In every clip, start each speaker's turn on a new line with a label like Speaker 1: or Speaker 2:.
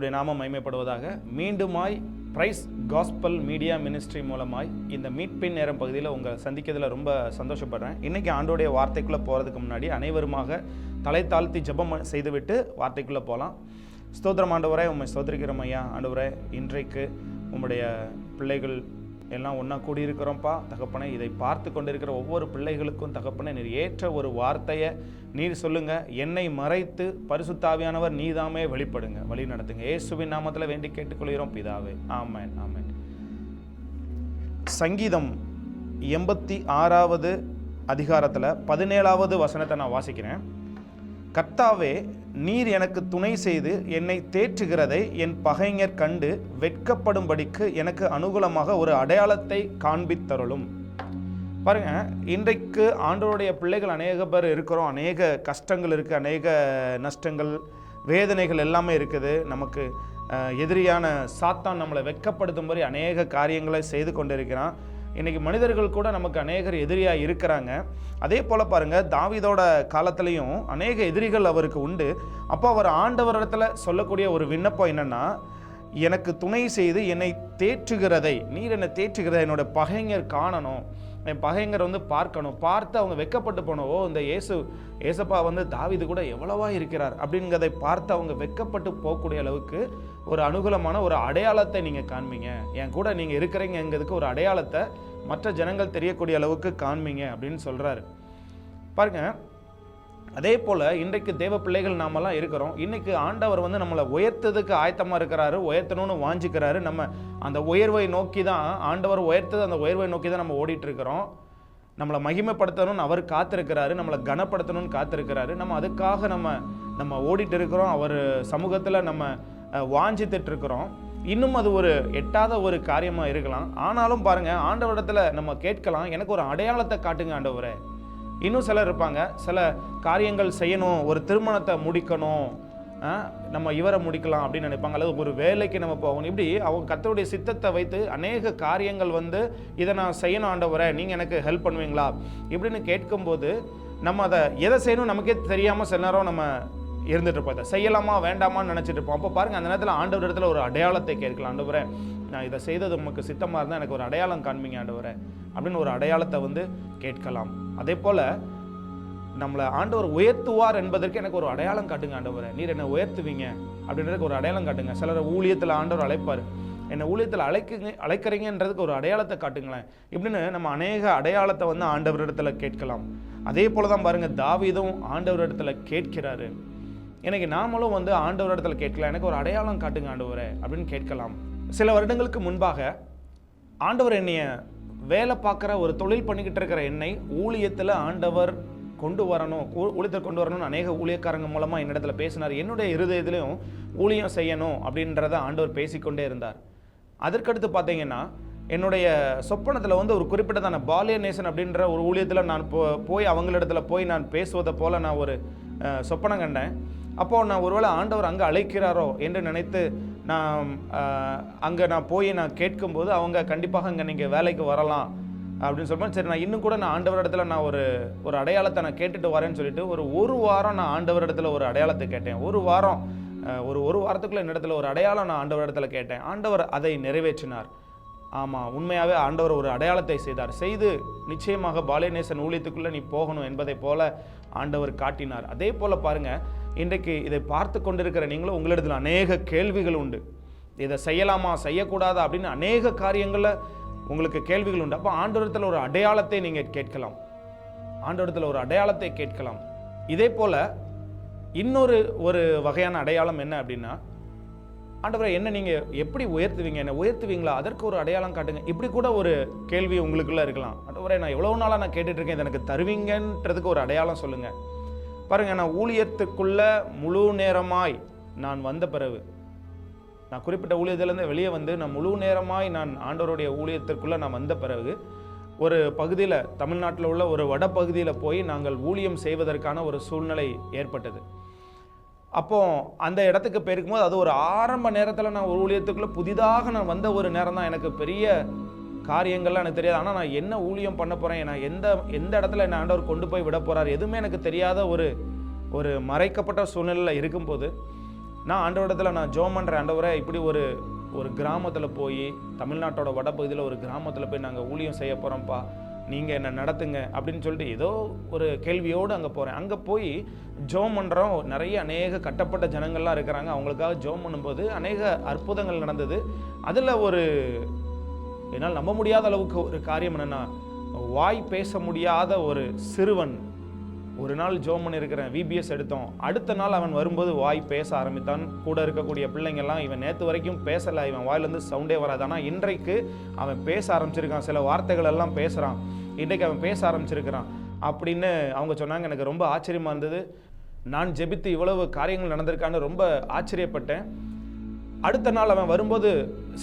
Speaker 1: கர்த்தருடைய நாமம் மைமைப்படுவதாக மீண்டுமாய் பிரைஸ் காஸ்பல் மீடியா மினிஸ்ட்ரி மூலமாய் இந்த மீட்பின் நேரம் பகுதியில் உங்களை சந்திக்கிறதுல ரொம்ப சந்தோஷப்படுறேன். இன்றைக்கி ஆண்டோடைய வார்த்தைக்குள்ளே போகிறதுக்கு முன்னாடி அனைவருமாக தலை தாழ்த்தி ஜெபம் செய்துவிட்டு வார்த்தைக்குள்ளே போகலாம் ஸ்தோத்திரம் ஆண்டவரே உண்மை ஸ்தோத்திரிக்கிறோம் ஐயா. ஆண்டவரே இன்றைக்கு உம்முடைய பிள்ளைகள் எல்லாம் ஒன்றா கூடியிருக்கிறோம்ப்பா. தகப்பனே இதை பார்த்து கொண்டிருக்கிற ஒவ்வொரு பிள்ளைகளுக்கும் தகப்பனை நீர் ஏற்ற ஒரு வார்த்தையை நீர் சொல்லுங்க. என்னை மறைத்து பரிசுத்தாவியானவர் நீதாமே வெளிப்படுங்க. வழி நடத்துங்க. ஏசுவின் நாமத்தில் வேண்டி கேட்டுக்கொள்கிறோம் பிதாவே. ஆமேன் ஆமேன். சங்கீதம் எண்பத்தி ஆறாவது அதிகாரத்தில் பதினேழாவது வசனத்தை நான் வாசிக்கிறேன். கர்த்தாவே நீர் எனக்கு துணை செய்து என்னை தேற்றுகிறதை என் பகைஞர் கண்டு வெட்கப்படும்படிக்கு எனக்கு அனுகூலமாக ஒரு அடையாளத்தை காண்பித்தருளும். பாருங்க இன்றைக்கு ஆண்டோருடைய பிள்ளைகள் அநேக பேர் இருக்கிறோம். அநேக கஷ்டங்கள் இருக்குது அநேக நஷ்டங்கள் வேதனைகள் எல்லாமே இருக்குது. நமக்கு எதிரியான சாத்தான் நம்மளை வெட்கப்படுத்தும்படி அநேக காரியங்களை செய்து கொண்டிருக்கிறான். இன்றைக்கி மனிதர்கள் கூட நமக்கு அநேகர் எதிரியாக இருக்கிறாங்க. அதே போல் பாருங்கள் தாவிதோட காலத்துலேயும் அநேக எதிரிகள் அவருக்கு உண்டு. அப்போ அவர் ஆண்டவரிடத்தில் சொல்லக்கூடிய ஒரு விண்ணப்பம் என்னன்னா எனக்கு துணை செய்து என்னை தேற்றுகிறதை நீர் என்னை தேற்றுகிறதை என்னோட பகைஞர் காணணும். என் பகைங்கிற வந்து பார்க்கணும் பார்த்து அவங்க வெக்கப்பட்டு போனவோ இந்த இயேசு ஏசப்பா வந்து தாவிது கூட எவ்வளவா இருக்கிறார் அப்படிங்கிறதை பார்த்து அவங்க வெக்கப்பட்டு போகக்கூடிய அளவுக்கு ஒரு அனுகூலமான ஒரு அடையாளத்தை நீங்கள் காண்பீங்க. என் கூட நீங்கள் இருக்கிறீங்கங்கிறதுக்கு ஒரு அடையாளத்தை மற்ற ஜனங்கள் தெரியக்கூடிய அளவுக்கு காண்பீங்க அப்படின்னு சொல்கிறாரு பாருங்க அதே போல் இன்றைக்கு தேவ பிள்ளைகள் நாமெல்லாம் இருக்கிறோம். இன்றைக்கு ஆண்டவர் வந்து நம்மளை உயர்த்ததுக்கு ஆயத்தமாக இருக்கிறாரு உயர்த்தணும்னு வாஞ்சிக்கிறாரு. நம்ம அந்த உயர்வை நோக்கி தான் ஆண்டவர் உயர்த்தது அந்த உயர்வை நோக்கி தான் நம்ம ஓடிட்டுருக்கிறோம். நம்மளை மகிமைப்படுத்தணும்னு அவர் காத்திருக்கிறாரு நம்மளை கனப்படுத்தணும்னு காத்திருக்கிறாரு. நம்ம அதுக்காக நம்ம நம்ம ஓடிட்டு இருக்கிறோம் அவர் சமூகத்தில் நம்ம அஹ், வாஞ்சித்துட்டு இருக்கிறோம் இன்னும் அது ஒரு எட்டாத ஒரு காரியமாக இருக்கலாம். ஆனாலும் பாருங்கள் ஆண்டவரிடத்தில் நம்ம கேட்கலாம் எனக்கு ஒரு அடையாளத்தை காட்டுங்க ஆண்டவரை. இன்னும் சிலர் இருப்பாங்க. சில காரியங்கள் செய்யணும் ஒரு திருமணத்தை முடிக்கணும் நம்ம இவரை முடிக்கலாம் அப்படின்னு நினைப்பாங்க. அல்லது ஒரு வேலைக்கு நம்ம போகணும். இப்படி அவங்க கத்தருடைய சித்தத்தை வைத்து அநேக காரியங்கள் வந்து இதை நான் செய்யணும் ஆண்டவரே நீங்கள் எனக்கு ஹெல்ப் பண்ணுவீங்களா? இப்படின்னு கேட்கும்போது நம்ம அதை எதை செய்யணும் நமக்கே தெரியாமல் சில நேரம் நம்ம இருந்துட்டு இருப்போம். இதை செய்யலாமா வேண்டாமான்னு நினச்சிட்டு இருப்போம். அப்போ பாருங்க அந்த நேரத்தில் ஆண்டவர் இடத்துல ஒரு அடையாளத்தை கேட்கலாம். ஆண்டவரே நான் இதை செய்தது உமக்கு சித்தமாக இருந்தால் எனக்கு ஒரு அடையாளம் காண்பீங்க ஆண்டவரே அப்படின்னு ஒரு அடையாளத்தை வந்து கேட்கலாம். அதே போல் நம்மளை ஆண்டவர் உயர்த்துவார் என்பதற்கு எனக்கு ஒரு அடையாளம் காட்டுங்க ஆண்டவரை. நீர் என்னை உயர்த்துவீங்க அப்படின்றதுக்கு ஒரு அடையாளம் காட்டுங்க. சிலர் ஊழியத்தில் ஆண்டவர் அழைப்பார். என்னை ஊழியத்தில் அழைக்குங்க அழைக்கிறீங்கன்றதுக்கு ஒரு அடையாளத்தை காட்டுங்களேன். இப்படின்னு நம்ம அநேக அடையாளத்தை வந்து ஆண்டவரிடத்துல கேட்கலாம். அதே போல தான் பாருங்க ஆண்டவர் ஆண்டவரிடத்துல கேட்கிறாரு. எனக்கு நாமளும் வந்து ஆண்டவரிடத்துல கேட்கலாம். எனக்கு ஒரு அடையாளம் காட்டுங்க ஆண்டவரே அப்படின்னு கேட்கலாம். சில வருடங்களுக்கு முன்பாக ஆண்டவர் என்னைய வேலை பார்க்குற ஒரு தொழில் பண்ணிக்கிட்டு இருக்கிற என்னை ஊழியத்தில் ஆண்டவர் கொண்டு வரணும் ஊழியத்தில் கொண்டு வரணும்னு அநேக ஊழியக்காரங்க மூலமாக என்னிடத்துல பேசினார். என்னுடைய இருதயத்திலையும் ஊழியம் செய்யணும் அப்படின்றத ஆண்டவர் பேசிக்கொண்டே இருந்தார். அதற்கடுத்து பார்த்தீங்கன்னா என்னுடைய சொப்பனத்தில் வந்து ஒரு குறிப்பிட்டதான பாலிய நேசன் அப்படின்ற ஒரு ஊழியத்தில் நான் போ போய் அவங்களிடத்துல போய் நான் பேசுவதை போல் நான் ஒரு சொப்பனம் கண்டேன். அப்போது நான் ஒருவேளை ஆண்டவர் அங்கே அழைக்கிறாரோ என்று நினைத்து நான் அங்கே நான் போய் நான் கேட்கும்போது அவங்க கண்டிப்பாக அங்கே நீங்கள் வேலைக்கு வரலாம் அப்படின்னு சொல்லும்போது சரி நான் இன்னும் கூட நான் ஆண்டவர் இடத்துல நான் ஒரு ஒரு அடையாளத்தை நான் கேட்டுட்டு வரேன்னு சொல்லிட்டு ஒரு ஒரு வாரம் நான் ஆண்டவர் இடத்துல ஒரு அடையாளத்தை கேட்டேன். ஒரு வாரம் ஒரு ஒரு வாரத்துக்குள்ள என்னிடத்துல ஒரு அடையாளம் நான் ஆண்டவர் இடத்துல கேட்டேன். ஆண்டவர் அதை நிறைவேற்றினார். ஆமாம் உண்மையாகவே ஆண்டவர் ஒரு அடையாளத்தை செய்தார். செய்து நிச்சயமாக பாலியநேசன் ஊழியத்துக்குள்ளே நீ போகணும் என்பதை போல ஆண்டவர் காட்டினார். அதே போல் பாருங்கள் இன்றைக்கு இதை பார்த்து கொண்டிருக்கிற நீங்களும் உங்களிடத்தில் அநேக கேள்விகள் உண்டு. இதை செய்யலாமா செய்யக்கூடாதா அப்படின்னு அநேக காரியங்களில் உங்களுக்கு கேள்விகள் உண்டு. அப்போ ஆண்டோரத்தில் ஒரு அடையாளத்தை நீங்கள் கேட்கலாம். ஆண்டவரத்தில் ஒரு அடையாளத்தை கேட்கலாம். இதே போல் இன்னொரு ஒரு வகையான அடையாளம் என்ன அப்படின்னா ஆண்டவரை என்ன நீங்கள் எப்படி உயர்த்துவீங்க? என்ன உயர்த்துவீங்களா? அதற்கு ஒரு அடையாளம் காட்டுங்க. இப்படி கூட ஒரு கேள்வி உங்களுக்குள்ளே இருக்கலாம். ஆண்டவரை நான் எவ்வளோ நாளாக நான் கேட்டுட்ருக்கேன் இது எனக்கு தருவீங்கன்றதுக்கு ஒரு அடையாளம் சொல்லுங்கள் பாருங்கள் நான் ஊழியத்துக்குள்ள முழு நேரமாய் நான் வந்த பிறகு நான் குறிப்பிட்ட ஊழியத்திலேருந்து வெளியே வந்து நான் முழு நேரமாய் நான் ஆண்டவருடைய ஊழியத்திற்குள்ளே நான் வந்த பிறகு ஒரு பகுதியில் தமிழ்நாட்டில் உள்ள ஒரு வட பகுதியில் போய் நாங்கள் ஊழியம் செய்வதற்கான ஒரு சூழ்நிலை ஏற்பட்டது. அப்போ அந்த இடத்துக்கு போயிருக்கும்போது அது ஒரு ஆரம்ப நேரத்தில் நான் ஒரு ஊழியத்துக்குள்ளே புதிதாக நான் வந்த ஒரு நேரம் தான் எனக்கு பெரிய காரியங்கள்லாம் எனக்கு தெரியாது. ஆனால் நான் என்ன ஊழியம் பண்ண போகிறேன் நான் எந்த எந்த இடத்துல என்ன ஆண்டவர் கொண்டு போய் விட போகிறார் எதுவுமே எனக்கு தெரியாத ஒரு ஒரு மறைக்கப்பட்ட சூழ்நிலையில் இருக்கும்போது நான் ஆண்டவரிடத்தில் நான் ஜோம் பண்ணுற ஆண்டவரை இப்படி ஒரு ஒரு கிராமத்தில் போய் தமிழ்நாட்டோட வடபகுதியில் ஒரு கிராமத்தில் போய் நாங்கள் ஊழியம் செய்ய போகிறோம்ப்பா நீங்கள் என்னை நடத்துங்க அப்படின்னு சொல்லிட்டு ஏதோ ஒரு கேள்வியோடு அங்கே போகிறேன் அங்கே போய் ஜோம் பண்ணுறோம் நிறைய அநேக கட்டப்பட்ட ஜனங்கள்லாம் இருக்கிறாங்க. அவங்களுக்காக ஜோம் பண்ணும்போது அநேக அற்புதங்கள் நடந்தது. அதில் ஒரு என்னால் நம்ப முடியாத அளவுக்கு ஒரு காரியம் என்னென்னா வாய் பேச முடியாத ஒரு சிறுவன். ஒரு நாள் ஜோம் பண்ணியிருக்கிறேன் விபிஎஸ் எடுத்தோம். அடுத்த நாள் அவன் வரும்போது வாய் பேச ஆரம்பித்தான். கூட இருக்கக்கூடிய பிள்ளைங்கள்லாம் இவன் நேற்று வரைக்கும் பேசலை இவன் வாயிலேருந்து சவுண்டே வராது. ஆனால் இன்றைக்கு அவன் பேச ஆரம்பிச்சிருக்கான். சில வார்த்தைகள் எல்லாம் பேசுகிறான் இன்றைக்கு அவன் பேச ஆரம்பிச்சிருக்கிறான். அப்படின்னு அவங்க சொன்னாங்க. எனக்கு ரொம்ப ஆச்சரியமாக இருந்தது. நான் ஜெபித்து இவ்வளவு காரியங்கள் நடந்திருக்கான்னு ரொம்ப ஆச்சரியப்பட்டேன். அடுத்த நாள் அவன் வரும்போது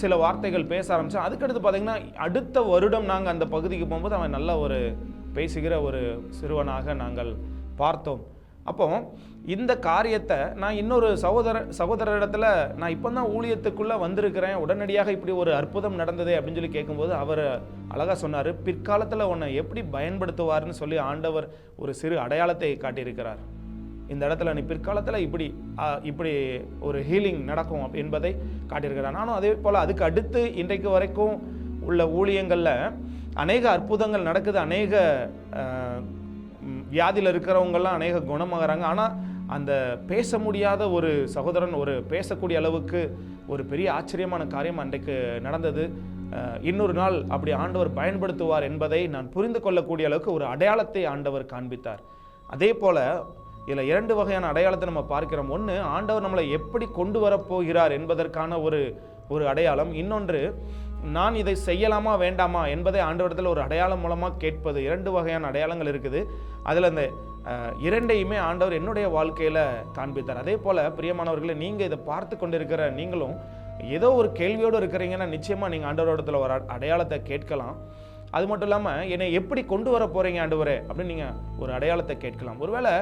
Speaker 1: சில வார்த்தைகள் பேச ஆரம்பித்தான் அதுக்கடுத்து பார்த்தீங்கன்னா அடுத்த வருடம் நாங்கள் அந்த பகுதிக்கு போகும்போது அவன் நல்ல ஒரு பேசுகிற ஒரு சிறுவனாக நாங்கள் பார்த்தோம். அப்போ இந்த காரியத்தை நான் இன்னொரு சகோதர சகோதரரிடத்தில் நான் இப்போ தான் ஊழியத்துக்குள்ளே வந்திருக்கிறேன். உடனடியாக இப்படி ஒரு அற்புதம் நடந்ததே அப்படின்னு சொல்லி கேட்கும்போது அவர் அழகாக சொன்னார் பிற்காலத்தில் உன்னை எப்படி பயன்படுத்துவார்னு சொல்லி ஆண்டவர் ஒரு சிறு அடையாளத்தை காட்டியிருக்கிறார். இந்த இடத்துல நீ பிற்காலத்தில் இப்படி இப்படி ஒரு ஹீலிங் நடக்கும் என்பதை காட்டியிருக்கிறார். நானும் அதே போல் அதுக்கு அடுத்து இன்றைக்கு வரைக்கும் உள்ள ஊழியங்களில் அநேக அற்புதங்கள் நடக்குது. அநேக வியாதியில் இருக்கிறவங்கெல்லாம் அநேக குணமாகறாங்க. ஆனால் அந்த பேச முடியாத ஒரு சகோதரன் ஒரு பேசக்கூடிய அளவுக்கு ஒரு பெரிய ஆச்சரியமான காரியம் அன்றைக்கு நடந்தது. இன்னொரு நாள் அப்படி ஆண்டவர் பயன்படுத்துவார் என்பதை நான் புரிந்து கொள்ளக்கூடிய அளவுக்கு ஒரு அடையாளத்தை ஆண்டவர் காண்பித்தார். அதே போல் இதில் இரண்டு வகையான அடையாளத்தை நம்ம பார்க்கிறோம். ஒன்று ஆண்டவர் நம்மளை எப்படி கொண்டு வரப்போகிறார் என்பதற்கான ஒரு ஒரு அடையாளம். இன்னொன்று நான் இதை செய்யலாமா வேண்டாமா என்பதை ஆண்டவரத்தில் ஒரு அடையாளம் மூலமாக கேட்பது. இரண்டு வகையான அடையாளங்கள் இருக்குது. அதில் அந்த இரண்டையுமே ஆண்டவர் என்னுடைய வாழ்க்கையில் காண்பித்தார். அதே போல் பிரியமானவர்களை நீங்கள் இதை பார்த்து கொண்டிருக்கிற நீங்களும் ஏதோ ஒரு கேள்வியோடு இருக்கிறீங்கன்னா நிச்சயமாக நீங்கள் ஆண்டவரோடத்தில் ஒரு அடையாளத்தை கேட்கலாம். அது மட்டும் இல்லாமல் என்னை எப்படி கொண்டு வர போகிறீங்க ஆண்டவரே அப்படின்னு நீங்கள் ஒரு அடையாளத்தை கேட்கலாம். ஒருவேளை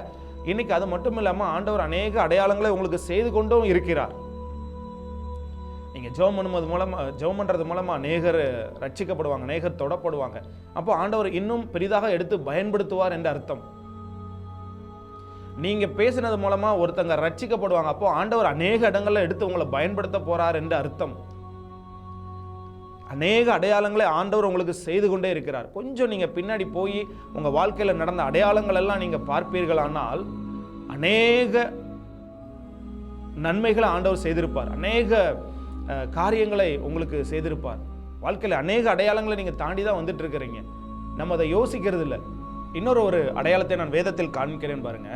Speaker 1: இன்னைக்கு அது மட்டும் இல்லாமல் ஆண்டவர் அநேக அடையாளங்களை உங்களுக்கு செய்து கொண்டும் இருக்கிறார். நீங்கள் ஜெபம் பண்ணும்போது மூலமாக ஜெபம் பண்ணுறது மூலமாக நேகர் ரட்சிக்கப்படுவாங்க நேகர் தொடப்படுவாங்க. அப்போ ஆண்டவர் இன்னும் பெரிதாக எடுத்து பயன்படுத்துவார் என்ற அர்த்தம். நீங்கள் பேசினது மூலமாக ஒருத்தங்க ரட்சிக்கப்படுவாங்க அப்போ ஆண்டவர் அநேக இடங்களில் எடுத்து உங்களை பயன்படுத்த போகிறார் என்ற அர்த்தம். அநேக அடையாளங்களை ஆண்டவர் உங்களுக்கு செய்து கொண்டே இருக்கிறார். கொஞ்சம் நீங்கள் பின்னாடி போய் உங்கள் வாழ்க்கையில் நடந்த அடையாளங்கள் எல்லாம் நீங்கள் பார்ப்பீர்களானால் அநேக நன்மைகளை ஆண்டவர் செய்திருப்பார். அநேக காரியங்களை உங்களுக்கு செய்திருப்பார். வாழ்க்கையில் அநேக அடையாளங்களை நீங்கள் தாண்டி தான் வந்துட்டு இருக்கிறீங்க நம்ம அதை யோசிக்கிறது இல்லை இன்னொரு ஒரு அடையாளத்தை நான் வேதத்தில் காண்பிக்கிறேன் பாருங்க.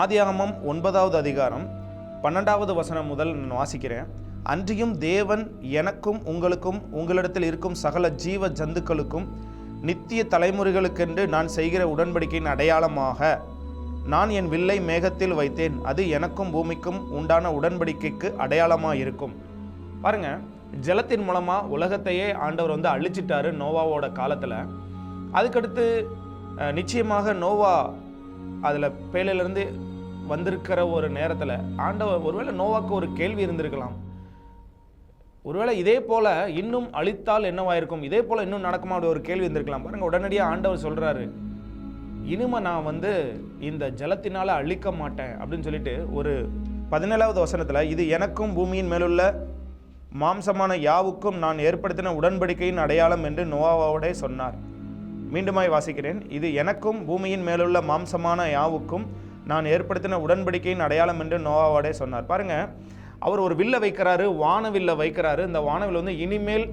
Speaker 1: ஆதியாகமம் ஒன்பதாவது அதிகாரம் பன்னெண்டாவது வசனம் முதல் நான் வாசிக்கிறேன். அன்றியும் தேவன் எனக்கும் உங்களுக்கும் உங்களிடத்தில் இருக்கும் சகல ஜீவ ஜந்துக்களுக்கும் நித்திய தலைமுறைகளுக்கென்று நான் செய்கிற உடன்படிக்கையின் அடையாளமாக நான் என் வில்லை மேகத்தில் வைத்தேன். அது எனக்கும் பூமிக்கும் உண்டான உடன்படிக்கைக்கு அடையாளமாக இருக்கும் பாருங்க ஜலத்தின் மூலமாக உலகத்தையே ஆண்டவர் வந்து அழிச்சிட்டாரு நோவாவோட காலத்தில். அதுக்கடுத்து நிச்சயமாக நோவா அதில் பேலையிலேருந்து வந்திருக்கிற ஒரு நேரத்தில் ஆண்டவர் ஒருவேளை நோவாக்கு ஒரு கேள்வி இருந்திருக்கலாம். ஒருவேளை இதே போல இன்னும் அழித்தால் என்னவாயிருக்கும்? இதே போல இன்னும் நடக்குமா? அப்படி ஒரு கேள்வி இருந்திருக்கலாம் பாருங்க உடனடியாக ஆண்டவர் சொல்றாரு. இனிமே நான் வந்து இந்த ஜலத்தினால அழிக்க மாட்டேன் அப்படின்னு சொல்லிட்டு ஒரு பதினேழாவது வசனத்தில் இது எனக்கும் பூமியின் மேலுள்ள மாம்சமான யாவுக்கும் நான் ஏற்படுத்தின உடன்படிக்கையின் அடையாளம் என்று நோவாவோடே சொன்னார். மீண்டுமாய் வாசிக்கிறேன். இது எனக்கும் பூமியின் மேலுள்ள மாம்சமான யாவுக்கும் நான் ஏற்படுத்தின உடன்படிக்கையின் அடையாளம் என்று நோவாவோடே சொன்னார். பாருங்கள் அவர் ஒரு வில்லை வைக்கிறாரு வானவில்லை வைக்கிறாரு. இந்த வானவில் வந்து இனிமேல்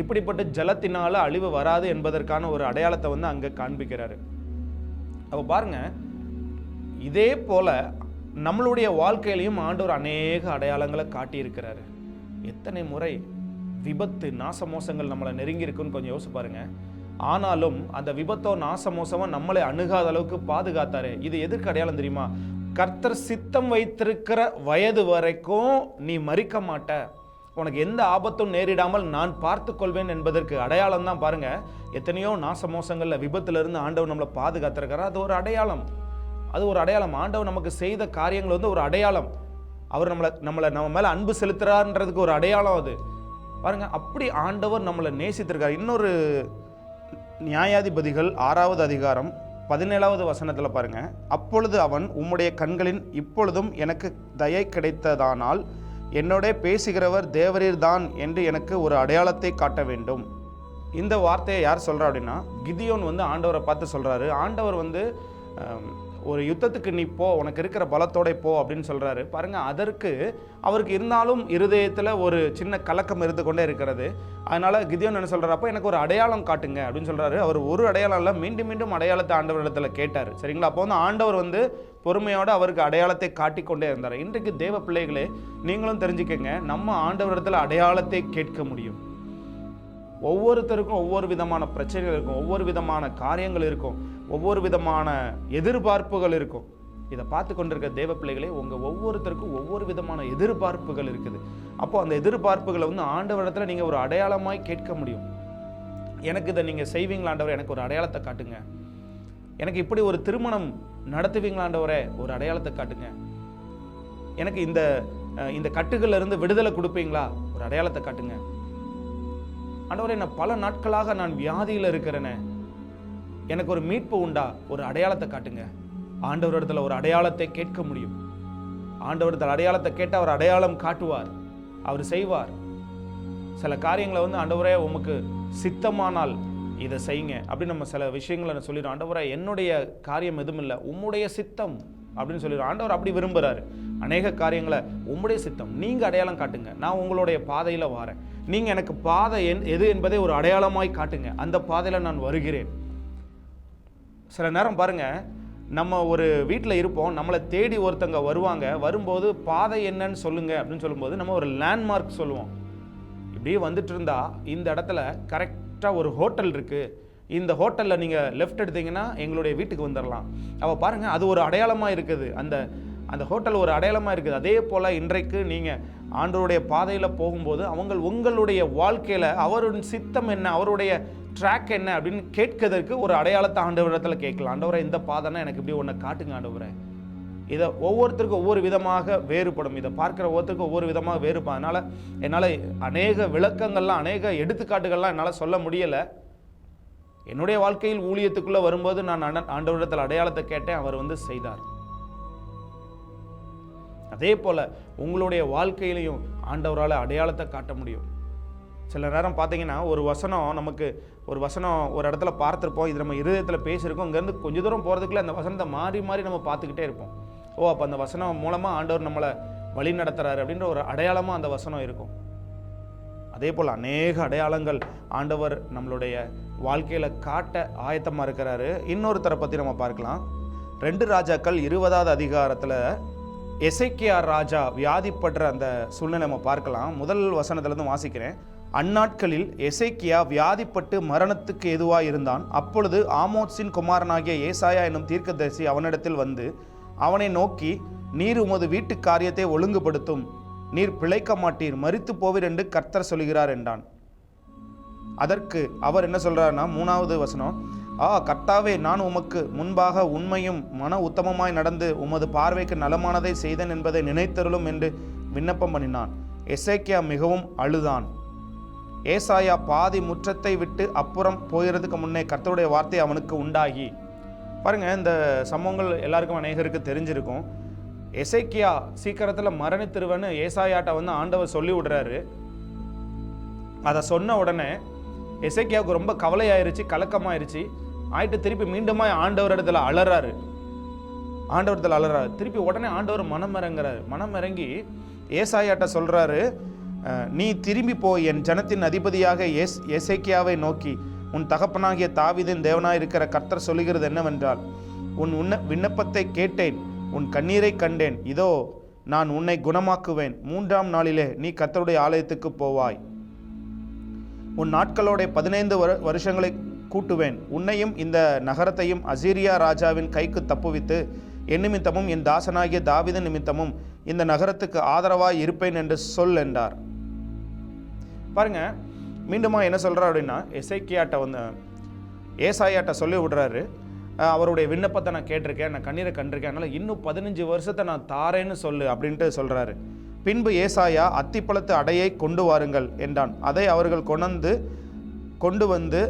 Speaker 1: இப்படிப்பட்ட ஜலத்தினால அழிவு வராது என்பதற்கான ஒரு அடையாளத்தை வந்து அங்கே காண்பிக்கிறாரு. அப்போ பாருங்க இதே போல நம்மளுடைய வாழ்க்கையிலையும் ஆண்டவர் அநேக அடையாளங்களை காட்டியிருக்கிறாரு. எத்தனை முறை விபத்து நாசமோசங்கள் நம்மளை நெருங்கி இருக்குன்னு கொஞ்சம் யோசிச்சு பாருங்க. ஆனாலும் அந்த விபத்தோ நாசமோசமோ நம்மளை அணுகாத அளவுக்கு பாதுகாத்தாரு. இது எதற்கு அடையாளம் தெரியுமா? கர்த்தர் சித்தம் வைத்திருக்கிற வயது வரைக்கும் நீ மறிக்க மாட்ட. உனக்கு எந்த ஆபத்தும் நேரிடாமல் நான் பார்த்து கொள்வேன் என்பதற்கு அடையாளம் தான் பாருங்க. எத்தனையோ நாச மோசங்களில் விபத்துலேருந்து ஆண்டவர் நம்மளை பாதுகாத்திருக்கிறார். அது ஒரு அடையாளம். அது ஒரு அடையாளம். ஆண்டவர் நமக்கு செய்த காரியங்கள் வந்து ஒரு அடையாளம். அவர் நம்மளை நம்மளை நம்ம மேலே அன்பு செலுத்துறாருன்றதுக்கு ஒரு அடையாளம் அது. பாருங்க அப்படி ஆண்டவர் நம்மளை நேசித்திருக்கார். இன்னொரு நியாயாதிபதிகள் ஆறாவது அதிகாரம் பதினேழாவது வசனத்தில் பாருங்க. அப்பொழுது அவன் உம்முடைய கண்களின் இப்பொழுதும் எனக்கு தயை கிடைத்ததானால் என்னோட பேசுகிறவர் தேவரீர்தான் என்று எனக்கு ஒரு அடையாளத்தை காட்ட வேண்டும். இந்த வார்த்தையை யார் சொல்கிறா அப்படின்னா கிதியோன் வந்து ஆண்டவரை பார்த்து சொல்கிறாரு ஆண்டவர் வந்து ஒரு யுத்தத்துக்கு நீ போ உனக்கு இருக்கிற பலத்தோட போ அப்படின்னு சொல்கிறாரு பாருங்கள் அதற்கு அவருக்கு இருந்தாலும் இருதயத்தில் ஒரு சின்ன கலக்கம் இருந்து கொண்டே இருக்கிறது. அதனால் கிதியோன் என்ன சொல்றாரு எனக்கு ஒரு அடையாளம் காட்டுங்க அப்படின்னு சொல்கிறாரு அவர் ஒரு அடையாளம் இல்லை மீண்டும் மீண்டும் அடையாளத்தை ஆண்டவரிடத்தில் கேட்டார். சரிங்களா? அப்போ வந்து ஆண்டவர் வந்து பொறுமையோடு அவருக்கு அடையாளத்தை காட்டிக்கொண்டே இருந்தார். இன்றைக்கு தேவ பிள்ளைகளே நீங்களும் தெரிஞ்சுக்கங்க நம்ம ஆண்டவரிடத்தில் அடையாளத்தை கேட்க முடியும். ஒவ்வொருத்தருக்கும் ஒவ்வொரு விதமான பிரச்சனைகள் இருக்கும் ஒவ்வொரு விதமான காரியங்கள் இருக்கும். ஒவ்வொரு விதமான எதிர்பார்ப்புகள் இருக்கும். இதை பார்த்து கொண்டிருக்க தேவ பிள்ளைகளே உங்கள் ஒவ்வொருத்தருக்கும் ஒவ்வொரு விதமான எதிர்பார்ப்புகள் இருக்குது. அப்போது அந்த எதிர்பார்ப்புகளை வந்து ஆண்டவரிடத்துல நீங்கள் ஒரு அடையாளமாய் கேட்க முடியும். எனக்கு இதை நீங்கள் செய்வீங்களாண்டவரை எனக்கு ஒரு அடையாளத்தை காட்டுங்க. எனக்கு இப்படி ஒரு திருமணம் நடத்துவீங்களாண்டவரே ஒரு அடையாளத்தை காட்டுங்க. எனக்கு இந்த இந்த கட்டுகள்ல இருந்து விடுதலை கொடுப்பீங்களா? ஒரு அடையாளத்தை காட்டுங்க. ஆண்டவரே நான் பல நாட்களாக நான் வியாதியில் இருக்கிறேனே. எனக்கு ஒரு மீட்பு உண்டா? ஒரு அடையாளத்தை காட்டுங்க. ஆண்டவரிடத்துல ஒரு அடையாளத்தை கேட்க முடியும். ஆண்டவரிடத்தில் அடையாளத்தை கேட்டு அவர் அடையாளம் காட்டுவார். அவர் செய்வார். சில காரியங்களை வந்து ஆண்டவரே உமக்கு சித்தமானால் இதை செய்யுங்க. அப்படின்னு நம்ம சில விஷயங்களை சொல்லிடுறோம். ஆண்டவரே என்னுடைய காரியம் எதுவும் இல்லை உம்முடைய சித்தம் அப்படின்னு சொல்லிடுறோம். ஆண்டவர் அப்படி விரும்புகிறாரு அநேக காரியங்களை உம்முடைய சித்தம். நீங்கள் அடையாளம் காட்டுங்க. நான் உங்களுடைய பாதையில் வாரேன். நீங்கள் எனக்கு பாதை என் எது என்பதை ஒரு அடையாளமாய் காட்டுங்க. அந்த பாதையில் நான் வருகிறேன். சில நேரம் பாருங்கள் நம்ம ஒரு வீட்டில் இருப்போம் நம்மளை தேடி ஒருத்தங்க வருவாங்க வரும்போது பாதை என்னன்னு சொல்லுங்க அப்படின்னு சொல்லும்போது நம்ம ஒரு லேண்ட்மார்க் சொல்லுவோம். இப்படியே வந்துட்டு இருந்தா இந்த இடத்துல கரெக்டாக ஒரு ஹோட்டல் இருக்கு. இந்த ஹோட்டலில் நீங்கள் லெஃப்ட் எடுத்தீங்கன்னா எங்களுடைய வீட்டுக்கு வந்துடலாம் அப்போ பாருங்கள் அது ஒரு அடையாளமாக இருக்குது. அந்த அந்த ஹோட்டல் ஒரு அடையாளமாக இருக்குது. அதே போல் இன்றைக்கு நீங்கள் ஆண்டோருடைய பாதையில் போகும்போது அவங்க உங்களுடைய வாழ்க்கையில் அவருடைய சித்தம் என்ன அவருடைய ட்ராக் என்ன அப்படின்னு கேட்கறதுக்கு ஒரு அடையாளத்தை ஆண்டவரத்தில் கேட்கலாம். ஆண்டவரை இந்த பாதைனா எனக்கு இப்படி ஒன்று காட்டுங்க ஆண்டவரை. இதை ஒவ்வொருத்தருக்கும் ஒவ்வொரு விதமாக வேறுபடும். இதை பார்க்குற ஒவ்வொருத்தருக்கும் ஒவ்வொரு விதமாக வேறுபடும். அதனால் என்னால் அநேக விளக்கங்கள்லாம் அநேக எடுத்துக்காட்டுகள்லாம் என்னால் சொல்ல முடியலை. என்னுடைய வாழ்க்கையில் ஊழியத்துக்குள்ளே வரும்போது நான் ஆண்ட- ஆண்டவரிடத்தில் அடையாளத்தை கேட்டேன். அவர் வந்து செய்தார். அதே போல் உங்களுடைய வாழ்க்கையிலையும் ஆண்டவரால் அடையாளத்தை காட்ட முடியும். சில நேரம் பார்த்தீங்கன்னா ஒரு வசனம் நமக்கு ஒரு வசனம் ஒரு இடத்துல பார்த்துருப்போம் இது நம்ம இருதயத்தில் பேசியிருக்கோம் இங்கேருந்து கொஞ்ச தூரம் போகிறதுக்குள்ளே அந்த வசனத்தை மாறி மாறி நம்ம பார்த்துக்கிட்டே இருப்போம். ஓ அப்போ அந்த வசனம் மூலமாக ஆண்டவர் நம்மளை வழி நடத்துறாரு அப்படின்ற ஒரு அடையாளமாக அந்த வசனம் இருக்கும். அதே போல் அநேக அடையாளங்கள் ஆண்டவர் நம்மளுடைய வாழ்க்கையில் காட்ட ஆயத்தமாக இருக்கிறாரு. இன்னொருத்தரை பற்றி நம்ம பார்க்கலாம். ரெண்டு ராஜாக்கள் இருபதாவது அதிகாரத்தில் எசைக்கியார் ராஜா வியாதிப்படுற அந்த சூழ்நிலை நம்ம பார்க்கலாம். முதல் வசனத்துலேருந்து வாசிக்கிறேன். அந்நாட்களில் எசைக்கியா வியாதிப்பட்டு மரணத்துக்கு எதுவாக இருந்தான் அப்பொழுது ஆமோத்ஸின் குமாரனாகிய ஏசாயா என்னும் தீர்க்கதரிசி அவனிடத்தில் வந்து அவனை நோக்கி நீர் உமது வீட்டு காரியத்தை ஒழுங்குபடுத்தும். நீர் பிழைக்க மாட்டீர். மறித்து போவீர் என்று கர்த்தர் சொல்கிறார் என்றான். அதற்கு அவர் என்ன சொல்கிறாருன்னா மூணாவது வசனம் ஆ கர்த்தாவே நான் உமக்கு முன்பாக உண்மையும் மன உத்தமமாய் நடந்து உமது பார்வைக்கு நலமானதை செய்தேன் என்பதை நினைத்தருளும் என்று விண்ணப்பம் பண்ணினான். எசேக்கியா மிகவும் அழுதான். ஏசாயா பாதி முற்றத்தை விட்டு அப்புறம் போகிறதுக்கு முன்னே கர்த்தருடைய வார்த்தை அவனுக்கு உண்டாகி. பாருங்க இந்த சம்பவங்கள் எல்லாருக்கும் அநேகருக்கு தெரிஞ்சிருக்கும். எசைக்கியா சீக்கிரத்தில் மரணித்திருவன்னு ஏசாயாட்ட வந்து ஆண்டவர் சொல்லி விடுறாரு. அதை சொன்ன உடனே எசைக்கியாவுக்கு ரொம்ப கவலையாயிருச்சு கலக்கமாயிருச்சு. ஆயிட்டு திருப்பி மீண்டுமா ஆண்டவர் இடத்துல அலறாரு. ஆண்டவரத்தில் அலறாரு. திருப்பி உடனே ஆண்டவர் மனம் இறங்குறாரு மனம் இறங்கி ஏசாயாட்ட சொல்கிறாரு நீ திரும்பி போய் என் ஜனத்தின் அதிபதியாக எஸ் எசைக்கியாவை நோக்கி உன் தகப்பனாகிய தாவிதின் தேவனாய் இருக்கிற கர்த்தர் சொல்லுகிறது என்னவென்றால் உன் உன்ன விண்ணப்பத்தை கேட்டேன் உன் கண்ணீரை கண்டேன். இதோ நான் உன்னை குணமாக்குவேன். மூன்றாம் நாளிலே நீ கர்த்தருடைய ஆலயத்துக்கு போவாய். உன் நாட்களோட பதினைந்து வரு வருஷங்களை கூட்டுவேன். உன்னையும் இந்த நகரத்தையும் அசீரியா ராஜாவின் கைக்கு தப்புவித்து என் நிமித்தமும் என் தாசனாகிய தாவித நிமித்தமும் இந்த நகரத்துக்கு ஆதரவாய் இருப்பேன் என்று சொல் என்றார். பாருங்கள் மீண்டுமா என்ன சொல்கிறார் அப்படின்னா எசைக்கியாட்ட வந்து ஏசாயாட்ட சொல்லி விடுறாரு. அவருடைய விண்ணப்பத்தை நான் கேட்டிருக்கேன் நான் கண்ணீரை கண்டிருக்கேன் அதனால் இன்னும் பதினஞ்சு வருஷத்தை நான் தாரேன்னு சொல்லு அப்படின்ட்டு சொல்கிறாரு பின்பு ஏசாயா அத்திப்பழத்து அடையை கொண்டு வாருங்கள் என்றான். அதை அவர்கள் கொணந்து கொண்டு வந்து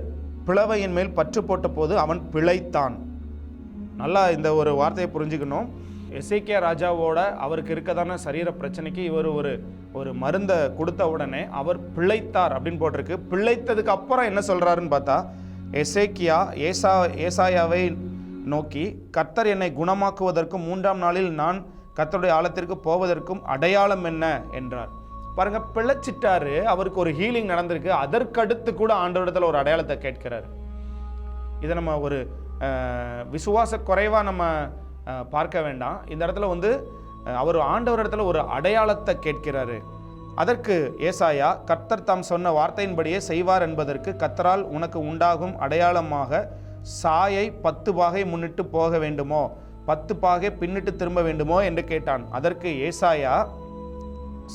Speaker 1: பிளவையின் மேல் பற்று போட்ட போது அவன் பிழைத்தான். நல்லா இந்த ஒரு வார்த்தையை புரிஞ்சுக்கணும். எசேக்கியா ராஜாவோட அவருக்கு இருக்கதான சரீர பிரச்சனைக்கு இவர் ஒரு ஒரு மருந்தை கொடுத்த உடனே அவர் பிழைத்தார் அப்படின்னு போட்டிருக்கு. பிழைத்ததுக்கு அப்புறம் என்ன சொல்கிறாருன்னு பார்த்தா எசேக்கியா ஏசா ஏசாயாவை நோக்கி கர்த்தர் என்னை குணமாக்குவதற்கும் மூன்றாம் நாளில் நான் கர்த்தருடைய ஆழத்திற்கு போவதற்கும் அடையாளம் என்ன? என்றார். பாருங்க பிழைச்சிட்டாரு. அவருக்கு ஒரு ஹீலிங் நடந்திருக்கு. அதற்கடுத்து கூட ஆண்டவரிடத்துல ஒரு அடையாளத்தை கேட்கிறாரு. இதை நம்ம ஒரு விசுவாச குறைவாக நம்ம பார்க்க வேண்டாம். இந்த இடத்துல வந்து அவர் ஆண்டவர் இடத்துல ஒரு அடையாளத்தை கேட்கிறாரு. அதற்கு ஏசாயா கர்த்தர் தாம் சொன்ன வார்த்தையின்படியே செய்வார் என்பதற்கு கத்தரால் உனக்கு உண்டாகும் அடையாளமாக சாயை பத்து பாகை முன்னிட்டு போக வேண்டுமோ? பத்து பாகை பின்னிட்டு திரும்ப வேண்டுமோ? என்று கேட்டான். அதற்கு ஏசாயா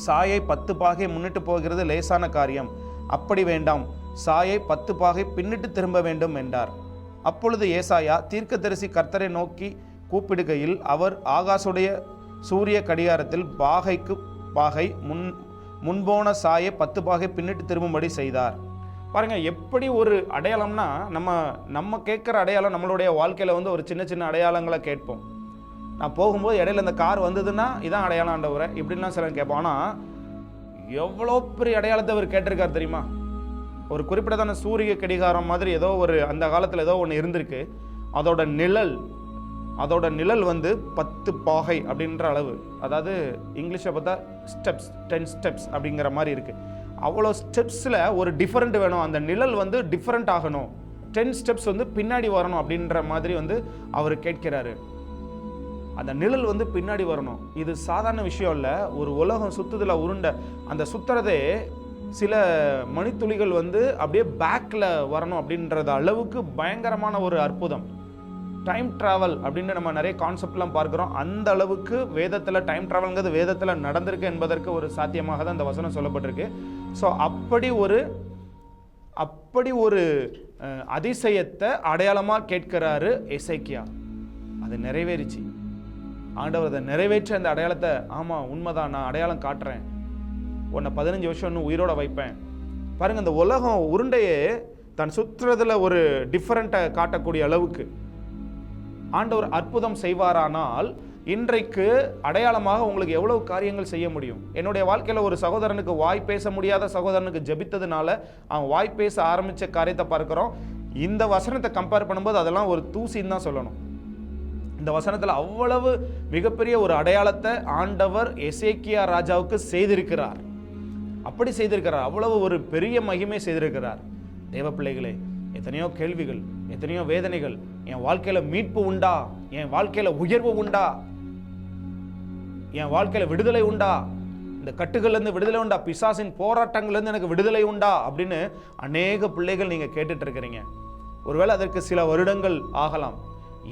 Speaker 1: சாயை பத்து பாகை முன்னிட்டு போகிறது லேசான காரியம். அப்படி வேண்டாம். சாயை பத்து பாகை பின்னிட்டு திரும்ப வேண்டும் என்றார். அப்பொழுது ஏசாயா தீர்க்கதரிசி கர்த்தரை நோக்கி கூப்பிடுகையில் அவர் ஆகாசுடைய சூரிய கடிகாரத்தில் பாகைக்கு பாகை முன் முன்போன சாயை பத்து பாகை பின்னிட்டு திரும்பும்படி செய்தார். பாருங்கள் எப்படி ஒரு அடையாளம்னா நம்ம நம்ம கேட்குற அடையாளம் நம்மளுடைய வாழ்க்கையில் வந்து ஒரு சின்ன சின்ன அடையாளங்களை கேட்போம். நான் போகும்போது இடையில இந்த கார் வந்ததுன்னா இதான் அடையாளம் ஆண்டவரை இப்படிலாம் சிலர் கேட்போம் ஆனால் எவ்வளோ பெரிய அடையாளத்தை அவர் கேட்டிருக்கார் தெரியுமா? ஒரு குறிப்பிட்டதான சூரிய கடிகாரம் மாதிரி ஏதோ ஒரு அந்த காலத்தில் ஏதோ ஒன்று இருந்திருக்கு. அதோட நிழல் அதோட நிழல் வந்து பத்து பாகை அப்படின்ற அளவு. அதாவது இங்கிலீஷை பார்த்தா ஸ்டெப்ஸ் டென் ஸ்டெப்ஸ் அப்படிங்கிற மாதிரி இருக்குது அவ்வளோ ஸ்டெப்ஸில் ஒரு டிஃப்ரெண்ட் வேணும். அந்த நிழல் வந்து டிஃப்ரெண்ட் ஆகணும். டென் ஸ்டெப்ஸ் வந்து பின்னாடி வரணும் அப்படின்ற மாதிரி வந்து அவர் கேட்கிறாரு. அந்த நிழல் வந்து பின்னாடி வரணும். இது சாதாரண விஷயம் இல்லை. ஒரு உலகம் சுத்துதுல உருண்டை அந்த சுத்துறதே சில மணித்துளிகள் வந்து அப்படியே பேக்கில் வரணும் அப்படின்றத அளவுக்கு பயங்கரமான ஒரு அற்புதம். டைம் ட்ராவல் அப்படின்னு நம்ம நிறைய கான்செப்ட்லாம் பார்க்குறோம். அந்த அளவுக்கு வேதத்தில் டைம் ட்ராவல்ங்கிறது வேதத்தில் நடந்திருக்கு என்பதற்கு ஒரு சாத்தியமாக தான் இந்த வசனம் சொல்லப்பட்டிருக்கு. ஸோ அப்படி ஒரு அப்படி ஒரு அதிசயத்தை அடையாளமாக கேட்கிறாரு எசைக்கியா. அது நிறைவேறிச்சு. ஆண்டவர் அதை நிறைவேற்ற அந்த அடையாளத்தை ஆமாம் உண்மைதான் நான் அடையாளம் காட்டுறேன். உன்னை பதினஞ்சு வருஷம் இன்னும் உயிரோட வைப்பேன். பாருங்கள் இந்த உலகம் உருண்டையே தன் சுற்றுறதுல ஒரு டிஃப்ரெண்ட்டை காட்டக்கூடிய அளவுக்கு. ஆண்டவர் அற்புதம் செய்வாரானால் இன்றைக்கு அடையாளமாக உங்களுக்கு எவ்வளவு காரியங்கள் செய்ய முடியும்? என்னுடைய வாழ்க்கையில் ஒரு சகோதரனுக்கு வாய் பேச முடியாத சகோதரனுக்கு ஜெபித்ததுனால அவன் வாய் பேச ஆரம்பித்த காரியத்தை பார்க்குறோம். இந்த வசனத்தை கம்பேர் பண்ணும்போது அதெல்லாம் ஒரு தூசின்னு தான் சொல்லணும். இந்த வசனத்தில் அவ்வளவு மிகப்பெரிய ஒரு அடையாளத்தை ஆண்டவர் எசேக்கியா ராஜாவுக்கு செய்திருக்கிறார். அப்படி செய்திருக்கிறார். அவ்வளவு ஒரு பெரிய மகிமை செய்திருக்கிறார். தேவ பிள்ளைகளே எத்தனையோ கேள்விகள் எத்தனையோ வேதனைகள் என் வாழ்க்கையில் மீட்பு உண்டா? என் வாழ்க்கையில் உயர்வு உண்டா? என் வாழ்க்கையில் விடுதலை உண்டா? இந்த கட்டுகள்லேருந்து விடுதலை உண்டா? பிசாசின் போராட்டங்கள்லேருந்து எனக்கு விடுதலை உண்டா? அப்படின்னு அநேக பிள்ளைகள் நீங்கள் கேட்டுட்டு இருக்கிறீங்க ஒருவேளை அதற்கு சில வருடங்கள் ஆகலாம்.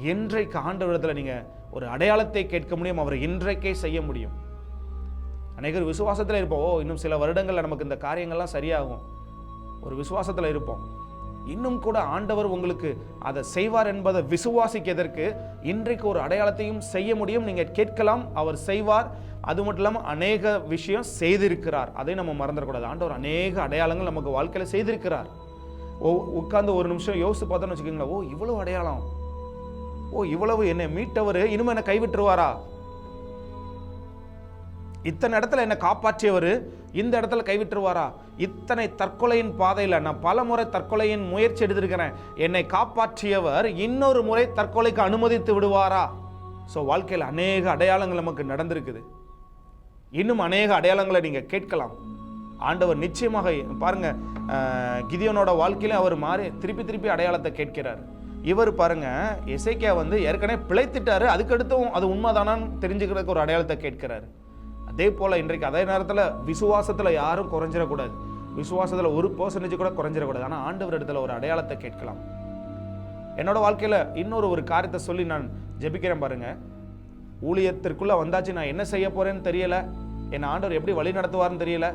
Speaker 1: இன்றைக்கு விடத்தில் நீங்கள் ஒரு அடையாளத்தை கேட்க முடியும்? அவர் இன்றைக்கே செய்ய முடியும். அநேகர் விசுவாசத்தில் இருப்போம். ஓ இன்னும் சில வருடங்களில் நமக்கு இந்த காரியங்கள்லாம் சரியாகும். ஒரு விசுவாசத்தில் இருப்போம். இன்னும் கூட ஆண்டவர் உங்களுக்கு அதை செய்வார் என்பதை விசுவாசிக்கிறதற்கு இன்றைக்கு ஒரு அடையாளத்தையும் செய்ய முடியும். நீங்கள் கேட்கலாம் அவர் செய்வார். அது மட்டும் இல்லாமல் அநேக விஷயம் செய்திருக்கிறார். அதை நம்ம மறந்துடக்கூடாது. ஆண்டவர் அநேக அடையாளங்கள் நமக்கு வாழ்க்கையில் செய்திருக்கிறார். ஓ உட்காந்து ஒரு நிமிஷம் யோசித்து பார்த்தோன்னு வச்சுக்கோங்களேன். ஓ இவ்வளவு அடையாளம். ஓ இவ்வளவு என்னை மீட்டவர் இனிமே என்னை கைவிட்டுருவாரா? இத்தனை இடத்துல என்னை காப்பாற்றியவர் இந்த இடத்துல கைவிட்டுருவாரா? இத்தனை தற்கொலையின் பாதையில் நான் பல முறை தற்கொலையின் முயற்சி எடுத்திருக்கிறேன். என்னை காப்பாற்றியவர் இன்னொரு முறை தற்கொலைக்கு அனுமதித்து விடுவாரா? ஸோ வாழ்க்கையில் அநேக அடையாளங்கள் நமக்கு நடந்திருக்குது. இன்னும் அநேக அடையாளங்களை நீங்கள் கேட்கலாம். ஆண்டவர் நிச்சயமாக பாருங்க அஹ், கிதியோனோட வாழ்க்கையில அவர் மாறி திருப்பி திருப்பி அடையாளத்தை கேட்கிறார். இவர் பாருங்க எசேக்கியா வந்து ஏற்கனவே பிழைத்துட்டாரு. அதுக்கடுத்தும் அது உண்மைதானான்னு தெரிஞ்சுக்கிறதுக்கு ஒரு அடையாளத்தை கேட்கிறாரு. அதே போல் இன்றைக்கு அதே நேரத்தில் விசுவாசத்தில் யாரும் குறைஞ்சிடக்கூடாது. விசுவாசத்தில் ஒரு பர்சன்டேஜ் கூட குறைஞ்சிடக்கூடாது. ஆனால் ஆண்டவர் இடத்துல ஒரு அடையாளத்தை கேட்கலாம். என்னோட வாழ்க்கையில் இன்னொரு ஒரு காரியத்தை சொல்லி நான் ஜெபிக்கிறேன் பாருங்கள் ஊழியத்திற்குள்ளே வந்தாச்சு நான் என்ன செய்ய போகிறேன்னு தெரியல. என் ஆண்டவர் எப்படி வழி நடத்துவார்னு தெரியல.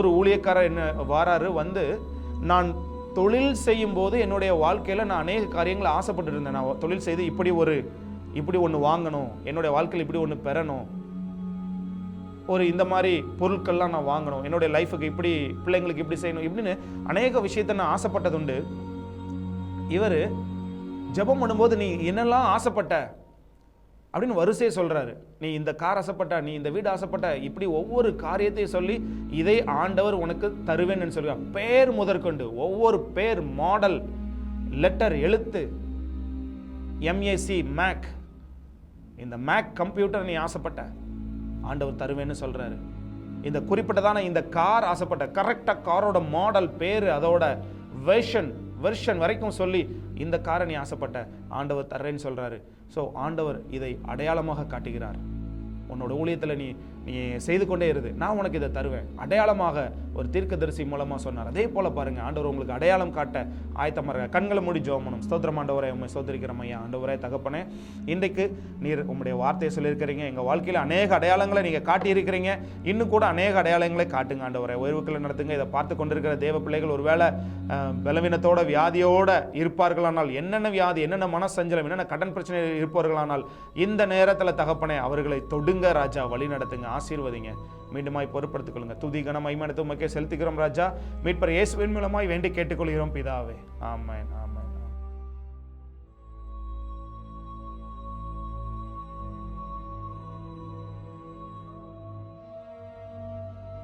Speaker 1: ஒரு ஊழியக்காரர் என்ன வாராரு வந்து நான் தொழில் செய்யும் போது என்னுடைய வாழ்க்கையில் நான் அநேக காரியங்களை ஆசைப்பட்டு இருந்தேன். நான் தொழில் செய்து இப்படி ஒரு இப்படி ஒன்று வாங்கணும். என்னுடைய வாழ்க்கையில் இப்படி ஒன்று பெறணும். ஒரு இந்த மாதிரி பொருட்கள்லாம் நான் வாங்கணும். என்னுடைய லைஃபுக்கு இப்படி பிள்ளைங்களுக்கு இப்படி செய்யணும் இப்படின்னு அநேக விஷயத்தை நான் ஆசைப்பட்டது உண்டு இவர் ஜெபம் பண்ணும்போது நீ என்னெல்லாம் ஆசைப்பட்ட? அப்படின்னு வரிசையை சொல்கிறாரு நீ இந்த கார் ஆசைப்பட்ட நீ இந்த வீடு ஆசைப்பட்ட இப்படி ஒவ்வொரு காரியத்தையும் சொல்லி இதை ஆண்டவர் உனக்கு தருவேன்னு சொல்லுவார் பேர் முதற்கொண்டு ஒவ்வொரு பேர் மாடல் லெட்டர் எழுத்து எம்ஏசி மேக் இந்த மேக் கம்ப்யூட்டர் நீ ஆசைப்பட்ட. ஆண்டவர் தருவேன்னு சொல்கிறாரு இந்த குறிப்பிட்டதான இந்த கார் ஆசைப்பட்ட கரெக்டாக காரோட மாடல் பேர் அதோட வெர்ஷன் வெர்ஷன் வரைக்கும் சொல்லி இந்த காரை நீ ஆசைப்பட்ட ஆண்டவர் தர்றேன்னு சொல்கிறாரு ஸோ ஆண்டவர் இதை அடையாளமாக காட்டுகிறார். உன்னோட ஊழியத்தில் நீ நீ செய்து கொண்டே இரு. நான் உனக்கு இதை தருவேன். அடையாளமாக ஒரு தீர்க்கதரிசி மூலமாக சொன்னார். அதே போல் பாருங்கள் ஆண்டவர் உங்களுக்கு அடையாளம் காட்ட ஆயத்தமாக இருக்க கண்களை மூடி ஜோமனும் ஸ்தோத்திரம் ஆண்டவரை உண்மை ஸ்தோத்திரிக்கிறோம் ஐயா. ஆண்டவரே தகப்பனே இன்றைக்கு நீர் உங்களுடைய வார்த்தையை சொல்லியிருக்கிறீங்க. எங்கள் வாழ்க்கையில் அநேக அடையாளங்களை நீங்கள் காட்டியிருக்கிறீங்க. இன்னும் கூட அநேக அடையாளங்களை காட்டுங்க ஆண்டவரை. உயர்வுக்களை நடத்துங்க. இதை பார்த்து கொண்டிருக்கிற தேவ பிள்ளைகள் ஒருவேளை பலவீனத்தோட வியாதியோட இருப்பார்களானால் என்னென்ன வியாதி என்னென்ன மனசஞ்சலம் என்னென்ன கடன் பிரச்சனை இருப்பார்களானால் இந்த நேரத்தில் தகப்பனே அவர்களை தொடுங்க ராஜா. வழி நடத்துங்க. ஆசீர்வதிங்க. மீண்டுமாய் பொறுப்படுத்திக் கொள்ளுங்க. துதி கனம் ஐமனத்து உமக்கே செலுத்துகிறோம் ராஜா. மீட்பர் இயேசுவின் மூலமாய் வேண்டி கேட்டுக்கொள்கிறோம் பிதாவே. ஆமென் ஆமென்